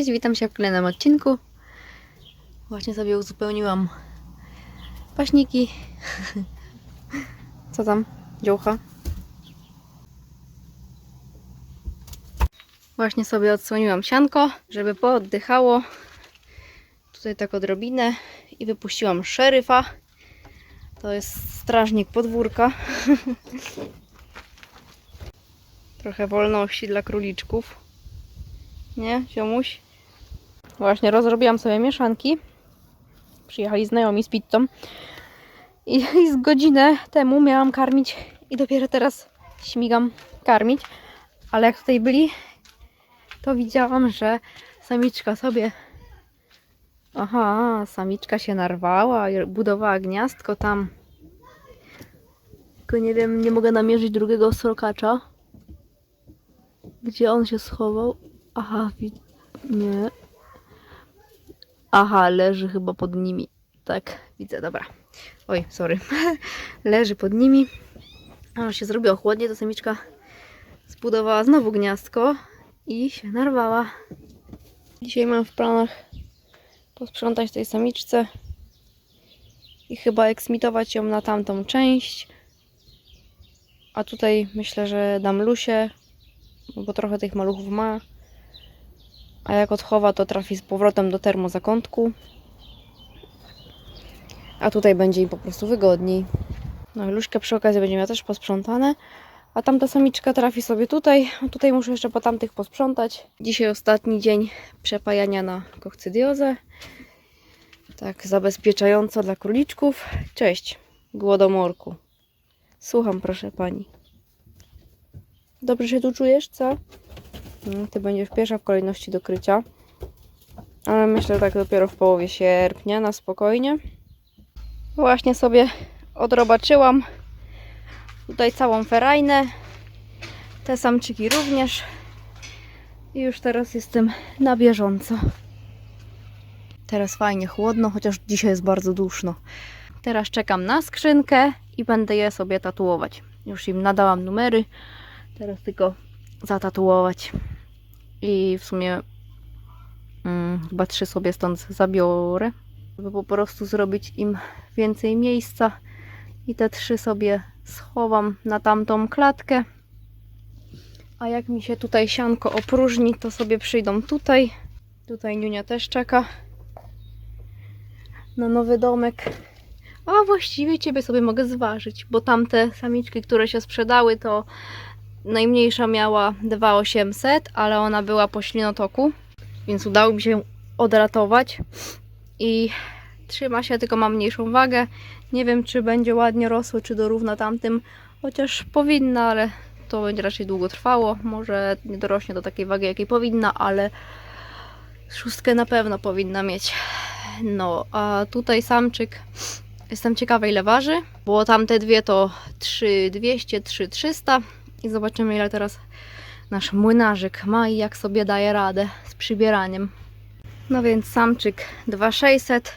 Cześć, witam się w kolejnym odcinku. Właśnie sobie uzupełniłam paśniki. Co tam? Dziołcha? Właśnie sobie odsłoniłam sianko, żeby pooddychało. Tutaj tak odrobinę i wypuściłam szeryfa. To jest strażnik podwórka. Trochę wolności dla króliczków. Nie, ziomuś? Właśnie rozrobiłam sobie mieszanki. Przyjechali znajomi z pizzą. I, I z godzinę temu miałam karmić i dopiero teraz śmigam karmić. Ale jak tutaj byli, to widziałam, że samiczka sobie... Aha, samiczka się narwała i budowała gniazdko tam. Tylko nie wiem, nie mogę namierzyć drugiego srokacza. Gdzie on się schował? Aha, nie. Aha, leży chyba pod nimi. Tak, widzę, dobra. Oj, sorry. leży pod nimi. A się zrobiło chłodnie, to samiczka zbudowała znowu gniazdko i się narwała. Dzisiaj mam w planach posprzątać tej samiczce i chyba eksmitować ją na tamtą część. A tutaj myślę, że dam Lusie, bo trochę tych maluchów ma. A jak odchowa, to trafi z powrotem do termozakątku. A tutaj będzie im po prostu wygodniej. No przy okazji będzie miała też posprzątane. A tamta samiczka trafi sobie tutaj. Tutaj muszę jeszcze po tamtych posprzątać. Dzisiaj ostatni dzień przepajania na kokcydiozę. Tak, zabezpieczająco dla króliczków. Cześć, głodomorku. Słucham, proszę pani. Dobrze się tu czujesz, co? No, Ty będziesz pierwsza w kolejności do krycia. Ale myślę tak dopiero w połowie sierpnia, na spokojnie. Właśnie sobie odrobaczyłam tutaj całą ferajnę. Te samczyki również. I już teraz jestem na bieżąco. Teraz fajnie chłodno, chociaż dzisiaj jest bardzo duszno. Teraz czekam na skrzynkę i będę je sobie tatuować. Już im nadałam numery. Teraz tylko zatatuować. I w sumie mm, chyba trzy sobie stąd zabiorę, żeby po prostu zrobić im więcej miejsca. I te trzy sobie schowam na tamtą klatkę. A jak mi się tutaj sianko opróżni, to sobie przyjdą tutaj. Tutaj Niunia też czeka na nowy domek. A właściwie Ciebie sobie mogę zważyć, bo tamte samiczki, które się sprzedały, to Najmniejsza miała 2800, ale ona była po ślinotoku, więc udało mi się ją odratować i trzyma się, tylko ma mniejszą wagę. Nie wiem, czy będzie ładnie rosły, czy dorówna tamtym, chociaż powinna, ale to będzie raczej długo trwało. Może nie dorośnie do takiej wagi, jakiej powinna, ale szóstkę na pewno powinna mieć. No, a tutaj samczyk Jestem ciekawa ile waży, bo tamte dwie to 3200, 3300 i zobaczymy ile teraz nasz młynarzyk ma i jak sobie daje radę z przybieraniem. No więc samczyk 2600,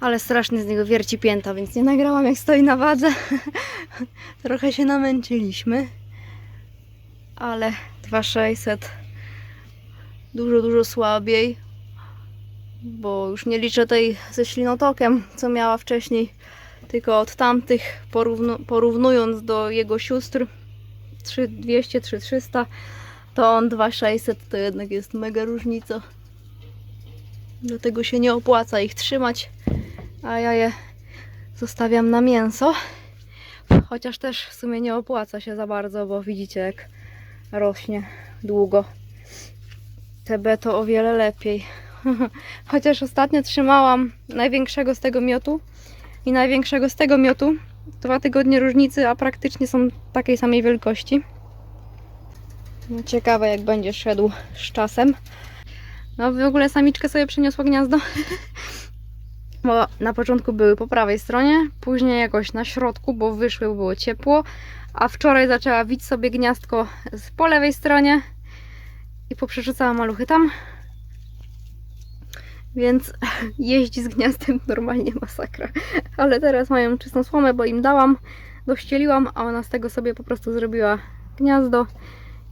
ale strasznie z niego wierci pięta, więc nie nagrałam jak stoi na wadze. Trochę się namęczyliśmy, ale 2600 dużo, dużo słabiej, bo już nie liczę tej ze ślinotokiem, co miała wcześniej, tylko od tamtych porównu- porównując do jego sióstr 3200, 3300, to on 2600, to jednak jest mega różnica. Dlatego się nie opłaca ich trzymać, a ja je zostawiam na mięso. Chociaż też w sumie nie opłaca się za bardzo, bo widzicie jak rośnie długo. TB to o wiele lepiej. Chociaż ostatnio trzymałam największego z tego miotu i największego z tego miotu. Dwa tygodnie różnicy, a praktycznie są takiej samej wielkości. No, ciekawe jak będzie szedł z czasem. No w ogóle samiczkę sobie przyniosła gniazdo. Bo na początku były po prawej stronie, później jakoś na środku, bo wyszły, bo było ciepło. A wczoraj zaczęła wić sobie gniazdko po lewej stronie i poprzerzucała maluchy tam. Więc jeździ z gniazdem normalnie masakra. Ale teraz mają czystą słomę, bo im dałam, dościeliłam, a ona z tego sobie po prostu zrobiła gniazdo.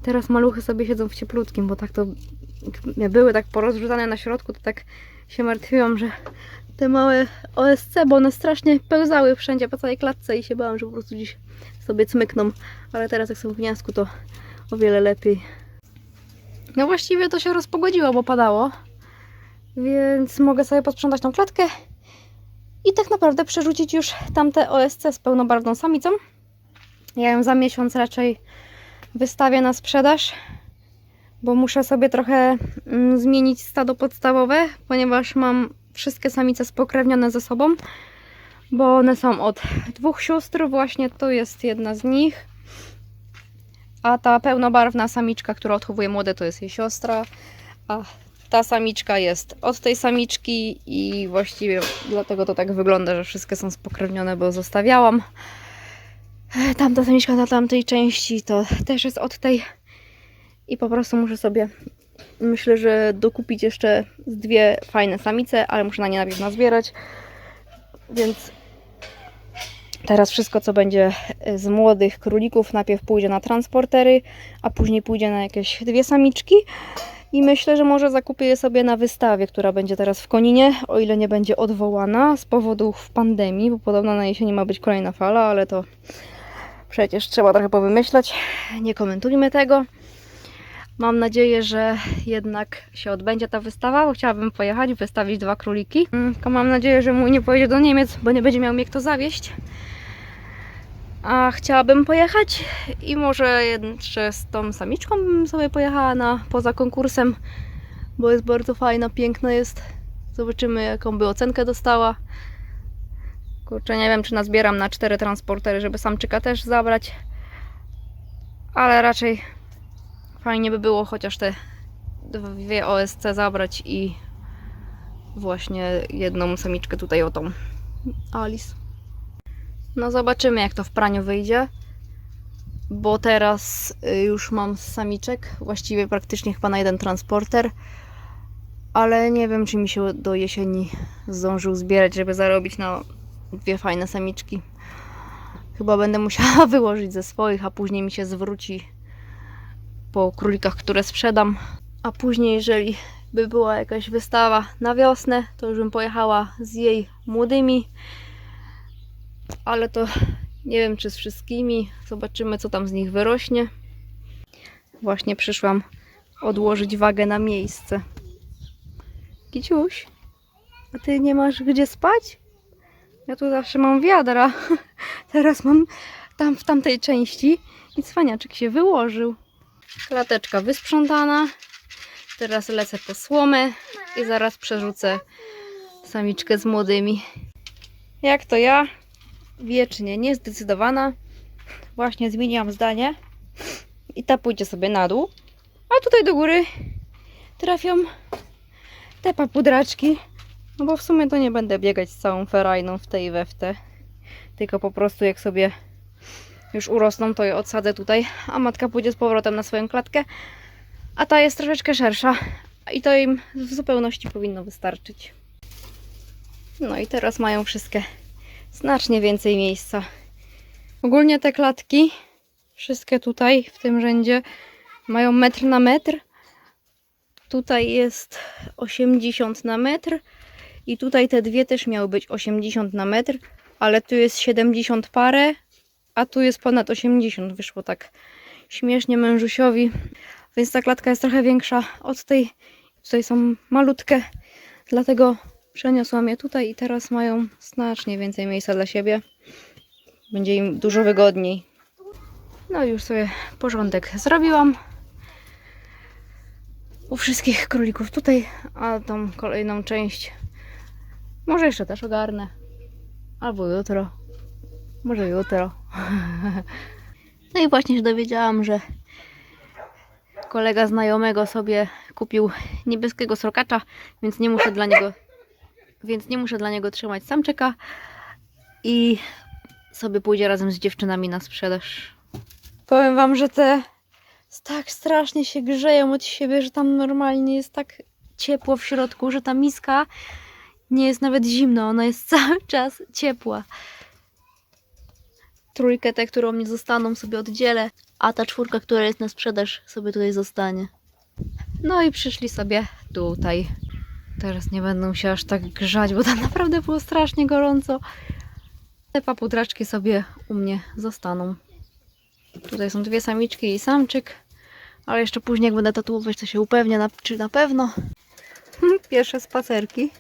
Teraz maluchy sobie siedzą w cieplutkim, bo tak to były tak porozrzucane na środku, to tak się martwiłam, że te małe OSC, bo one strasznie pełzały wszędzie po całej klatce i się bałam, że po prostu gdzieś sobie cmykną. Ale teraz jak są w gniazdku, to o wiele lepiej. No właściwie to się rozpogodziło, bo padało. Więc mogę sobie posprzątać tą klatkę i tak naprawdę przerzucić już tamte OSC z pełnobarwną samicą. Ja ją za miesiąc raczej wystawię na sprzedaż, bo muszę sobie trochę mm, zmienić stado podstawowe, ponieważ mam wszystkie samice spokrewnione ze sobą, bo one są od dwóch sióstr, właśnie to jest jedna z nich. A ta pełnobarwna samiczka, która odchowuje młode, to jest jej siostra. A ta samiczka jest od tej samiczki i właściwie dlatego to tak wygląda, że wszystkie są spokrewnione, bo zostawiałam. E, Tamta samiczka na tamtej części to też jest od tej. I po prostu muszę sobie, myślę, że dokupić jeszcze dwie fajne samice, ale muszę na nie najpierw nazbierać. Więc teraz wszystko, co będzie z młodych królików, najpierw pójdzie na transportery, a później pójdzie na jakieś dwie samiczki. I myślę, że może zakupię je sobie na wystawie, która będzie teraz w Koninie, o ile nie będzie odwołana z powodów pandemii, bo podobno na jesieni ma być kolejna fala, ale to przecież trzeba trochę powymyślać. Nie komentujmy tego. Mam nadzieję, że jednak się odbędzie ta wystawa, bo chciałabym pojechać, wystawić dwa króliki. Mm, Tylko mam nadzieję, że mój nie pojedzie do Niemiec, bo nie będzie miał mnie kto zawieść. A chciałabym pojechać i może jeszcze z tą samiczką bym sobie pojechała na, poza konkursem, bo jest bardzo fajna, piękna jest. Zobaczymy jaką by ocenkę dostała. Kurczę, nie wiem czy nazbieram na cztery transportery, żeby samczyka też zabrać. Ale raczej fajnie by było chociaż te dwie OSC zabrać i właśnie jedną samiczkę tutaj o tą Alice. No zobaczymy jak to w praniu wyjdzie. Bo teraz y, już mam samiczek, właściwie praktycznie chyba na jeden transporter. Ale nie wiem, czy mi się do jesieni zdążył zbierać, żeby zarobić na dwie fajne samiczki. Chyba będę musiała wyłożyć ze swoich, a później mi się zwróci po królikach, które sprzedam. A później, jeżeli by była jakaś wystawa na wiosnę, to już bym pojechała z jej młodymi ale to nie wiem czy z wszystkimi. Zobaczymy co tam z nich wyrośnie. Właśnie przyszłam odłożyć wagę na miejsce. Kiciuś, a ty nie masz gdzie spać? Ja tu zawsze mam wiadra. Teraz mam tam w tamtej części i cwaniaczek się wyłożył. Klateczka wysprzątana. Teraz lecę po słomę i zaraz przerzucę samiczkę z młodymi. Jak to ja? Wiecznie niezdecydowana. Właśnie zmieniłam zdanie. I ta pójdzie sobie na dół. A tutaj do góry trafią te papudraczki. No bo w sumie to nie będę biegać z całą ferajną w tej i we w te. Tylko po prostu jak sobie już urosną, to je odsadzę tutaj. A matka pójdzie z powrotem na swoją klatkę. A ta jest troszeczkę szersza. I to im w zupełności powinno wystarczyć. No i teraz mają wszystkie znacznie więcej miejsca. Ogólnie te klatki, wszystkie tutaj w tym rzędzie, mają metr na metr. Tutaj jest 80 na metr i tutaj te dwie też miały być 80 na metr, ale tu jest 70 parę, a tu jest ponad 80. Wyszło tak śmiesznie mężusiowi, więc ta klatka jest trochę większa od tej. Tutaj są malutkie, dlatego Przeniosłam je tutaj i teraz mają znacznie więcej miejsca dla siebie. Będzie im dużo wygodniej. No i już sobie porządek zrobiłam. U wszystkich królików tutaj, a tą kolejną część może jeszcze też ogarnę. Albo jutro. Może jutro. No i właśnie się dowiedziałam, że kolega znajomego sobie kupił niebieskiego srokacza, więc nie muszę dla niego więc nie muszę dla niego trzymać samczyka i sobie pójdzie razem z dziewczynami na sprzedaż. Powiem wam, że te tak strasznie się grzeją od siebie, że tam normalnie jest tak ciepło w środku, że ta miska nie jest nawet zimna, ona jest cały czas ciepła. Trójkę te, którą mnie zostaną, sobie oddzielę, a ta czwórka, która jest na sprzedaż, sobie tutaj zostanie. No i przyszli sobie tutaj. Teraz nie będą się aż tak grzać, bo tam naprawdę było strasznie gorąco. Te papudraczki sobie u mnie zostaną. Tutaj są dwie samiczki i samczyk. Ale jeszcze później, jak będę tatuować, to się upewnię, na, czy na pewno. Pierwsze spacerki.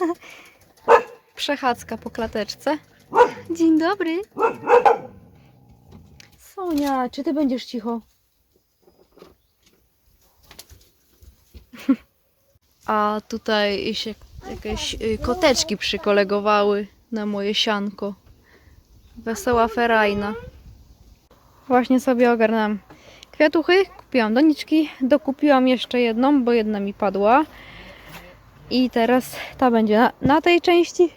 Przechadzka po klateczce. Dzień dobry. Sonia, czy ty będziesz cicho? A tutaj się jakieś y, koteczki przykolegowały na moje sianko. Wesoła ferajna. Właśnie sobie ogarnęłam kwiatuchy, kupiłam doniczki, dokupiłam jeszcze jedną, bo jedna mi padła. I teraz ta będzie na, na tej części,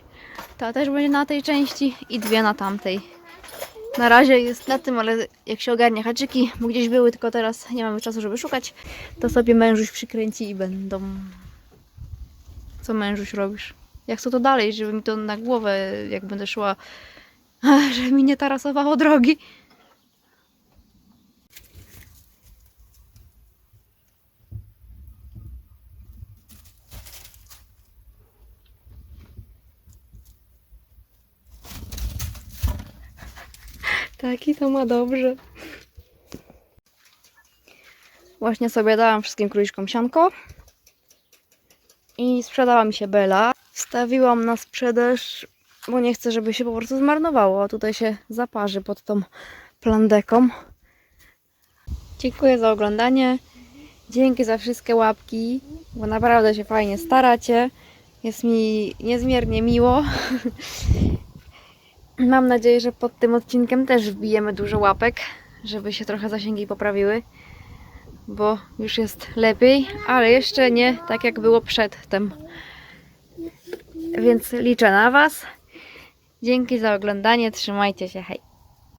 ta też będzie na tej części i dwie na tamtej. Na razie jest na tym, ale jak się ogarnie haczyki, bo gdzieś były, tylko teraz nie mamy czasu, żeby szukać, to sobie mężuś przykręci i będą. Co mężuś robisz? Jak co to dalej, żeby mi to na głowę, jak będę szła, żeby mi nie tarasowało drogi. Taki to ma dobrze. Właśnie sobie dałam wszystkim króliczkom sianko. I sprzedała mi się Bela. Wstawiłam na sprzedaż, bo nie chcę, żeby się po prostu zmarnowało. A tutaj się zaparzy pod tą plandeką. Dziękuję za oglądanie. Dzięki za wszystkie łapki, bo naprawdę się fajnie staracie. Jest mi niezmiernie miło. Mam nadzieję, że pod tym odcinkiem też wbijemy dużo łapek, żeby się trochę zasięgi poprawiły, bo już jest lepiej, ale jeszcze nie tak jak było przedtem. Więc liczę na Was. Dzięki za oglądanie, trzymajcie się, hej!